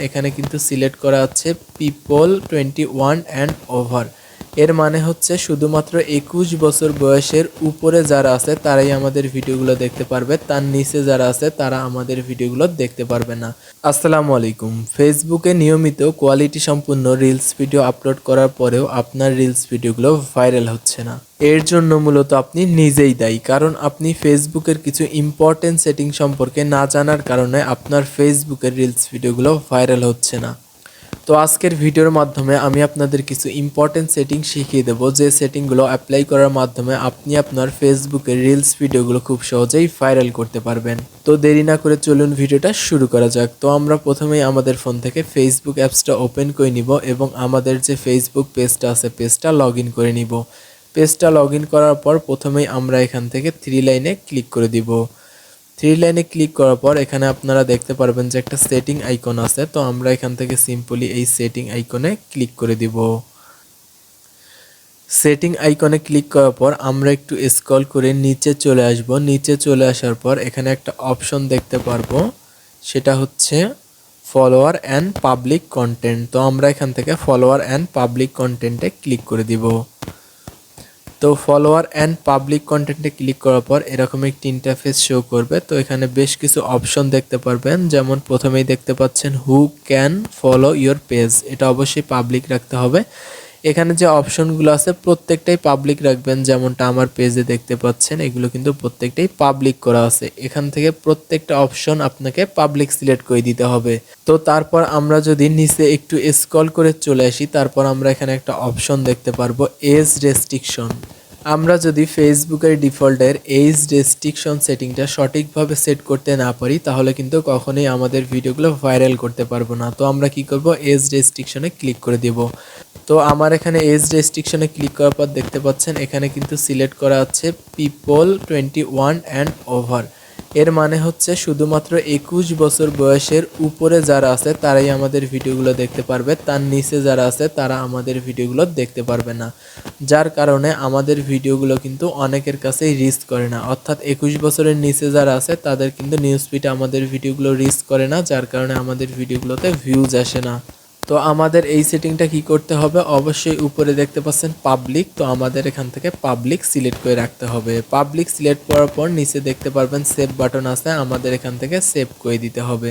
এখানে কিন্তু সিলেক্ট করা আছে people twenty one and over এর মানে হচ্ছে শুধুমাত্র একুশ বছর বয়সের উপরে যারা আছে, তারাই আমাদের ভিডিওগুলো দেখতে পারবে। তার নিচে যারা আছে, তারা আমাদের ভিডিওগুলো দেখতে পারবে না। আসসালামু আলাইকুম। ফেসবুকে নিয়মিত কোয়ালিটি সম্পূর্ণ রিলস ভিডিও আপলোড করার পরেও আপনার রিলস ভিডিওগুলো ভাইরাল হচ্ছে না। এর জন্য মূলত আপনি নিজেই দায়ী, কারণ আপনি ফেসবুকের কিছু ইম্পর্টেন্ট সেটিং সম্পর্কে না জানার কারণে আপনার ফেসবুকের রিলস ভিডিওগুলো ভাইরাল হচ্ছে না। তো আজকের ভিডিওর মাধ্যমে আমি আপনাদের কিছু ইম্পর্টেন্ট সেটিং শিখিয়ে দেবো। যে সেটিংগুলো অ্যাপ্লাই করার মাধ্যমে আপনি আপনার ফেসবুকের রিলস ভিডিওগুলো খুব সহজেই ভাইরাল করতে পারবেন। তো দেরি না করে চলুন ভিডিওটা শুরু করা যাক। তো আমরা প্রথমেই আমাদের ফোন থেকে ফেসবুক অ্যাপসটা ওপেন করে নিব এবং আমাদের যে ফেসবুক পেজটা আছে পেজটা লগ করে নিব। পেজটা লগ করার পর প্রথমেই আমরা এখান থেকে থ্রি লাইনে ক্লিক করে দিব। থ্রি লাইনে ক্লিক করার পর এখানে আপনারা দেখতে পারবেন যে একটা সেটিং আইকন আছে। তো আমরা এখান থেকে সিম্পলি এই সেটিং আইকনে ক্লিক করে দিব। সেটিং আইকনে ক্লিক করার পর আমরা একটু স্ক্রল করে নিচে চলে আসব। নিচে চলে আসার পর এখানে একটা অপশন দেখতে পারব। সেটা হচ্ছে ফলোয়ার অ্যান্ড পাবলিক কন্টেন্ট তো আমরা এখান থেকে ফলোয়ার অ্যান্ড পাবলিক কন্টেন্টে ক্লিক করে দিব। তো ফলোয়ার অ্যান্ড পাবলিক কন্টেন্টে ক্লিক করার পর এরকম একটি ইন্টারফেস শো করবে। তো এখানে বেশ কিছু অপশন দেখতে পারবেন। যেমন প্রথমেই দেখতে পাচ্ছেন who can follow your page এটা অবশ্যই পাবলিক রাখতে হবে। এখানে যে অপশনগুলো আছে, প্রত্যেকটাই পাবলিক রাখবেন। যেমনটা আমার পেজে দেখতে পাচ্ছেন, এগুলো কিন্তু প্রত্যেকটাই পাবলিক করা আছে। এখান থেকে প্রত্যেকটা অপশন আপনাকে পাবলিক সিলেক্ট করে দিতে হবে। তো তারপর আমরা যদি নিচে একটু স্ক্রল করে চলে আসি, তারপর আমরা এখানে একটা অপশন দেখতে পারব এজ রেস্ট্রিকশন আমরা যদি ফেসবুকের ডিফল্টের এইজ রেস্ট্রিকশন সেটিংটা সঠিকভাবে সেট করতে না পারি, তাহলে কিন্তু কখনোই আমাদের ভিডিওগুলো ভাইরাল করতে পারব না। তো আমরা কি করব? এজ রেস্ট্রিকশনে ক্লিক করে দেব। তো আমার এখানে এজ রেস্ট্রিকশনে ক্লিক করার পর দেখতে পাচ্ছেন, এখানে কিন্তু সিলেক্ট করা আছে people twenty one and over এর মানে হচ্ছে শুধুমাত্র একুশ বছর বয়সের উপরে যারা আছে, তারাই আমাদের ভিডিওগুলো দেখতে পারবে। তার নিচে যারা আছে, তারা আমাদের ভিডিওগুলো দেখতে পারবে না। যার কারণে আমাদের ভিডিওগুলো কিন্তু অনেকের কাছেই রিস্ক করে না। অর্থাৎ একুশ বছরের নিচে যারা আছে, তাদের কিন্তু নিউজ ফিডে আমাদের ভিডিওগুলো রিস্ক করে না, যার কারণে আমাদের ভিডিওগুলোতে ভিউজ আসে না। তো আমাদের এই সেটিংটা কি করতে হবে? অবশ্যই উপরে দেখতে পাচ্ছেন পাবলিক তো আমাদের এখান থেকে পাবলিক সিলেক্ট করে রাখতে হবে। পাবলিক সিলেক্ট করার পর নিচে দেখতে পারবেন সেভ বাটন আছে, আমাদের এখান থেকে সেভ করে দিতে হবে।